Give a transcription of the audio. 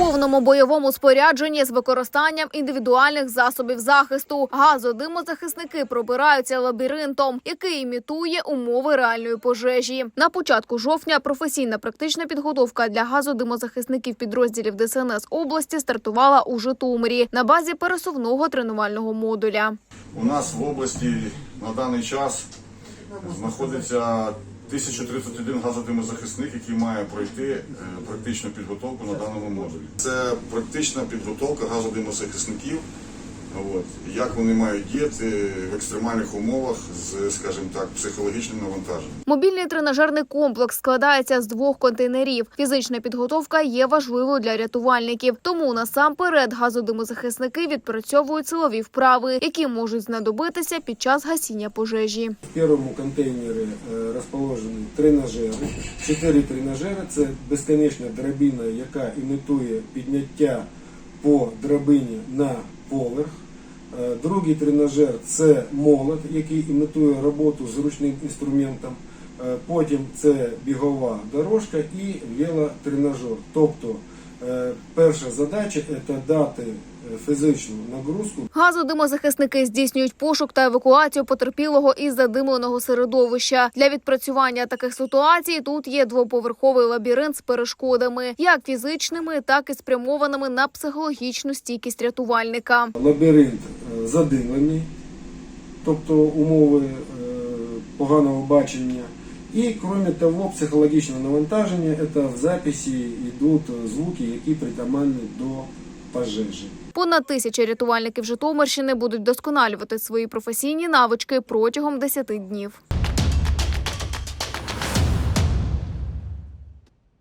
повному бойовому спорядженні з використанням індивідуальних засобів захисту. Газодимозахисники пробираються лабіринтом, який імітує умови реальної пожежі. На початку жовтня професійна практична підготовка для газодимозахисників підрозділів ДСНС області стартувала у Житомирі на базі пересувного тренувального модуля. У нас в області на даний час знаходиться 1031 газодимозахисник, який має пройти е, практичну підготовку на даному модулі. Це практична підготовка газодимозахисників. От, як вони мають діяти в екстремальних умовах з, скажімо так, психологічним навантаженням. Мобільний тренажерний комплекс складається з двох контейнерів. Фізична підготовка є важливою для рятувальників, тому насамперед газодимозахисники відпрацьовують силові вправи, які можуть знадобитися під час гасіння пожежі. В первому контейнері е, розположені тренажери. Чотири тренажери це безконечна драбина, яка імітує підняття по драбині на поверх. Е, Другий тренажер це молот, який імітує роботу з ручним інструментом. Е, Потім це бігова дорожка і велотренажер. Тобто перша задача це дати е, фізичну нагрузку Газодимозахисники здійснюють пошук та евакуацію потерпілого із задимленого середовища. Для відпрацювання таких ситуацій тут є двоповерховий лабіринт з перешкодами, як фізичними, так і спрямованими на психологічну стійкість рятувальника. лабіринт е, задимлений, тобто умови е, поганого бачення. І кроме того, психологічне навантаження це в записі йдуть звуки, які притаманні до пожежі. Понад тисяча рятувальників Житомирщини будуть досконалювати свої професійні навички протягом 10 днів.